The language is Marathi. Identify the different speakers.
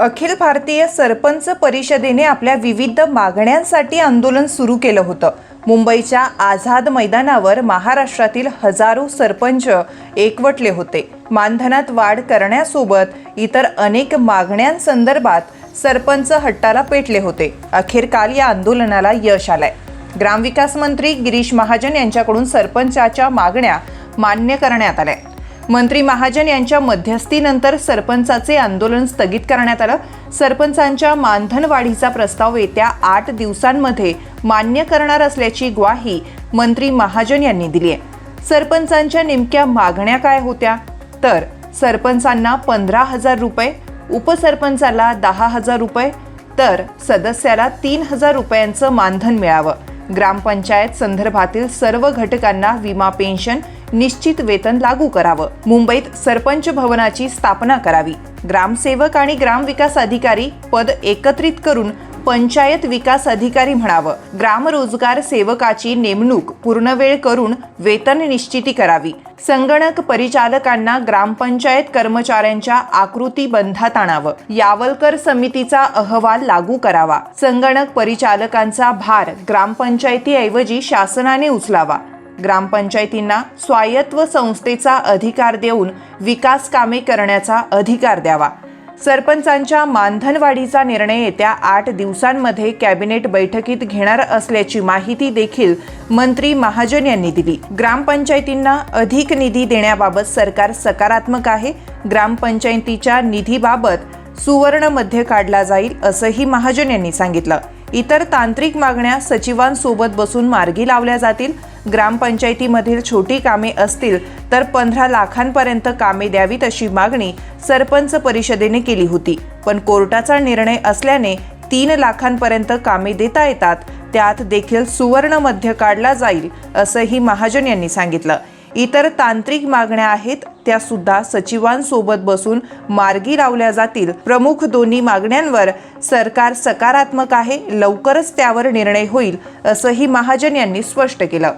Speaker 1: अखिल भारतीय सरपंच परिषदेने आपल्या विविध मागण्यांसाठी आंदोलन सुरू केलं होतं. मुंबईच्या आझाद मैदानावर महाराष्ट्रातील हजारो सरपंच एकवटले होते. मानधनात वाढ करण्यासोबत इतर अनेक मागण्यांसंदर्भात सरपंच हट्टाला पेटले होते. अखेर काल या आंदोलनाला यश आलंय. ग्रामविकास मंत्री गिरीश महाजन यांच्याकडून सरपंचाच्या मागण्या मान्य करण्यात आल्या. मंत्री महाजन यांच्या मध्यस्थीनंतर सरपंचाचे आंदोलन स्थगित करण्यात आलं. सरपंचांच्या मानधन वाढीचा प्रस्ताव येत्या आठ दिवसांमध्ये मान्य करणार असल्याची ग्वाही मंत्री महाजन यांनी दिली आहे. सरपंचांच्या नेमक्या मागण्या काय होत्या? तर सरपंचांना पंधरा हजार रुपये उपसरपंचाला दहा हजार रुपये तर सदस्याला तीन हजार रुपयांचं मानधन मिळावं. ग्रामपंचायत संदर्भातील सर्व घटकांना विमा पेन्शन निश्चित वेतन लागू करावं. मुंबईत सरपंच भवनाची स्थापना करावी. ग्रामसेवक आणि ग्रामविकास अधिकारी पद एकत्रित करून पंचायत विकास अधिकारी म्हणावं. ग्रामरोजगार सेवकाची नेमणूक पूर्णवेळ करून वेतन निश्चिती करावी. संगणक परिचालकांना ग्रामपंचायत कर्मचाऱ्यांच्या आकृती बंधात आणावं. यावलकर समितीचा अहवाल लागू करावा. संगणक परिचालकांचा भार ग्रामपंचायतीऐवजी शासनाने उचलावा. ग्रामपंचायतींना स्वायत्व संस्थेचा अधिकार देऊन विकास कामे करण्याचा अधिकार द्यावा. सरपंचांच्या मानधनवाढीचा निर्णय येत्या आठ दिवसांमध्ये कॅबिनेट बैठकीत घेणार असल्याची माहिती देखील मंत्री महाजन यांनी दिली. ग्रामपंचायतींना अधिक निधी देण्याबाबत सरकार सकारात्मक आहे. ग्रामपंचायतीच्या निधीबाबत सुवर्ण मध्य काढला जाईल असंही महाजन यांनी सांगितलं. इतर तांत्रिक मागण्या सचिवांसोबत बसून मार्गी लावल्या जातील. ग्रामपंचायतीमधील छोटी कामे असतील तर पंधरा लाखांपर्यंत कामे द्यावीत अशी मागणी सरपंच परिषदेने केली होती. पण कोर्टाचा निर्णय असल्याने तीन लाखांपर्यंत कामे देता येतात. त्यात देखील सुवर्ण मध्य काढला जाईल असंही महाजन यांनी सांगितलं. इतर तांत्रिक मागण्या आहेत त्या सुद्धा सचिवांसोबत बसून मार्गी लावल्या जातील. प्रमुख दोन्ही मागण्यांवर सरकार सकारात्मक आहे लवकरच त्यावर निर्णय होईल असंही महाजन यांनी स्पष्ट केलं.